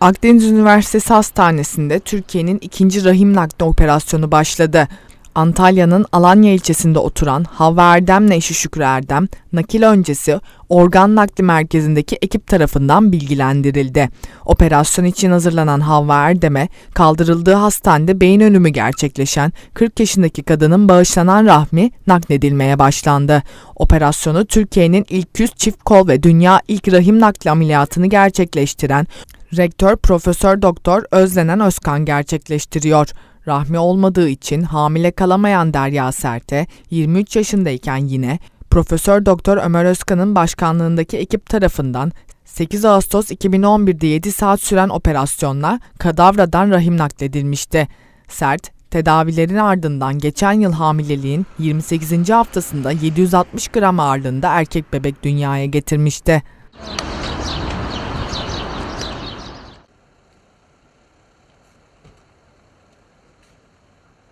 Akdeniz Üniversitesi Hastanesi'nde Türkiye'nin ikinci rahim nakli operasyonu başladı. Antalya'nın Alanya ilçesinde oturan Havva Erdem'le eşi Şükrü Erdem, nakil öncesi organ nakli merkezindeki ekip tarafından bilgilendirildi. Operasyon için hazırlanan Havva Erdem'e kaldırıldığı hastanede beyin ölümü gerçekleşen 40 yaşındaki kadının bağışlanan rahmi nakledilmeye başlandı. Operasyonu Türkiye'nin ilk 100 çift kol ve dünya ilk rahim nakli ameliyatını gerçekleştiren Rektör Profesör Doktor Özlenen Özkan gerçekleştiriyor. Rahmi olmadığı için hamile kalamayan Derya Sert'e 23 yaşındayken yine Profesör Doktor Ömer Özkan'ın başkanlığındaki ekip tarafından 8 Ağustos 2011'de 7 saat süren operasyonla kadavradan rahim nakledilmişti. Sert, tedavilerin ardından geçen yıl hamileliğin 28. haftasında 760 gram ağırlığında erkek bebek dünyaya getirmişti.